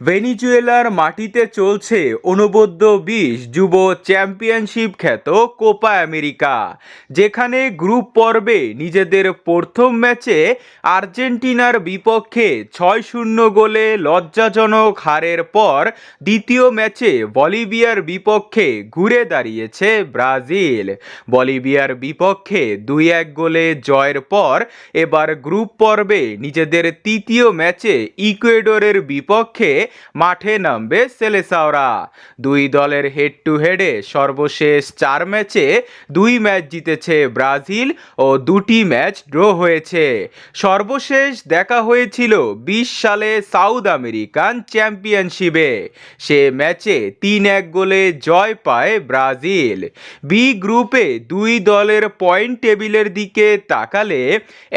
ভেনিজুয়েলার মাটিতে চলছে অনবদ্য বিশ যুব চ্যাম্পিয়নশিপ খ্যাত কোপা আমেরিকা, যেখানে গ্রুপ পর্বে নিজেদের প্রথম ম্যাচে আর্জেন্টিনার বিপক্ষে ছয় শূন্য গোলে লজ্জাজনক হারের পর দ্বিতীয় ম্যাচে বলিভিয়ার বিপক্ষে ঘুরে দাঁড়িয়েছে ব্রাজিল। বলিভিয়ার বিপক্ষে দুই এক গোলে জয়ের পর এবার গ্রুপ পর্বে নিজেদের তৃতীয় ম্যাচে ইকুয়েডরের বিপক্ষে মাঠে নামবে সেলেসাওরা। দুই দলের হেড টু হেডে সর্বশেষ চার ম্যাচে দুই ম্যাচ জিতেছে ব্রাজিল ও দুটি ম্যাচ ড্র হয়েছে। সর্বশেষ দেখা হয়েছিল বিশ সালে সাউথ আমেরিকান চ্যাম্পিয়নশিপে। সে ম্যাচে তিন এক গোলে জয় পায় ব্রাজিল। বি গ্রুপে দুই দলের পয়েন্ট টেবিলের দিকে তাকালে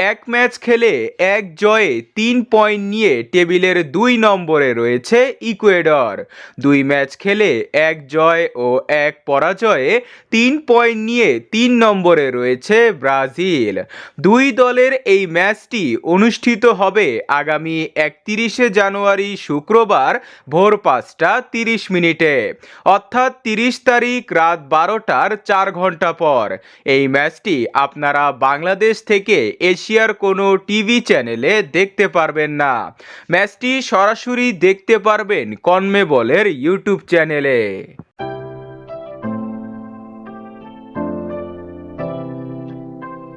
এক ম্যাচ খেলে এক জয়ে তিন পয়েন্ট নিয়ে টেবিলের দুই নম্বরে রয়েছে ইকুয়েডর। দুই ম্যাচ খেলে এক জয় ও এক পরাজয়ে তিন পয়েন্ট নিয়ে তিন নম্বরে রয়েছে ব্রাজিল। দুই দলের এই ম্যাচটি অনুষ্ঠিত হবে আগামী একত্রিশে জানুয়ারি শুক্রবার ভোর পাঁচটা তিরিশ মিনিটে। অর্থাৎ তিরিশ তারিখ রাত বারোটার চার ঘণ্টা পর। এই ম্যাচটি আপনারা বাংলাদেশ থেকে এশিয়ার কোনো টিভি চ্যানেলে দেখতে পারবেন না। ম্যাচটি সরাসরি দেখতে পারবেন কনমেবলের ইউটিউব চ্যানেলে।